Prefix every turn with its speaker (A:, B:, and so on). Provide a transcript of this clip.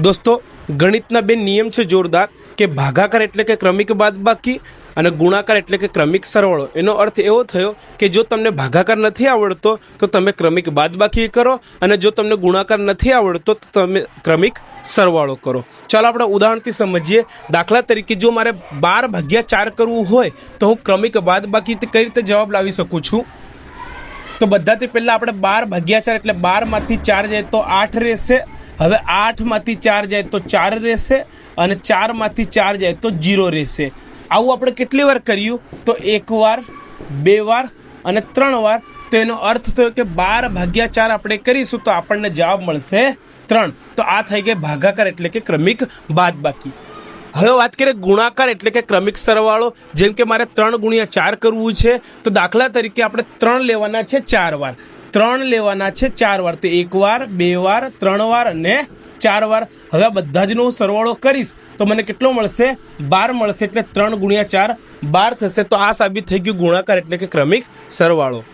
A: દોસ્તો, ગણિતના બે નિયમ છે જોરદાર કે ભાગાકાર એટલે કે ક્રમિક બાદબાકી અને ગુણાકાર એટલે કે ક્રમિક સરવાળો. એનો અર્થ એવો થયો કે જો તમને ભાગાકાર નથી આવડતો, તો તમે ક્રમિક બાદબાકી કરો અને જો તમને ગુણાકાર નથી આવડતો, તો તમે ક્રમિક સરવાળો કરો. ચાલો આપણે ઉદાહરણથી સમજીએ. દાખલા તરીકે જો મારે બાર ભાગ્યા ચાર કરવું હોય, તો હું ક્રમિક બાદબાકી કઈ રીતે જવાબ લાવી શકું છું? તો બધાથી પહેલાં આપણે બાર ભાગ્યા ચાર એટલે બારમાંથી ચાર જાય તો આઠ રહેશે. હવે આઠમાંથી ચાર જાય તો ચાર રહેશે અને ચારમાંથી ચાર જાય તો જીરો રહેશે. આવું આપણે કેટલી વાર કર્યું? તો એક વાર, બે વાર અને ત્રણ વાર. તો એનો અર્થ થયો કે બાર ભાગ્યા ચાર આપણે કરીશું તો આપણને જવાબ મળશે ત્રણ. તો આ થઈ ગઈ ભાગાકાર એટલે કે ક્રમિક બાદબાકી. હવે વાત કરીએ ગુણાકાર એટલે કે ક્રમિક સરવાળો. જેમ કે મારે ત્રણ ગુણ્યા ચાર કરવું છે, તો દાખલા તરીકે આપણે ત્રણ લેવાના છે ચાર વાર. ત્રણ લેવાના છે ચાર વાર, તો એક વાર, બે વાર, ત્રણ વાર અને ચાર વાર. હવે આ બધા જનો હું સરવાળો કરીશ, તો મને કેટલો મળશે? બાર મળશે, એટલે ત્રણ ગુણ્યા ચાર બાર થશે. તો આ સાબિત થઈ ગયું ગુણાકાર એટલે કે ક્રમિક સરવાળો.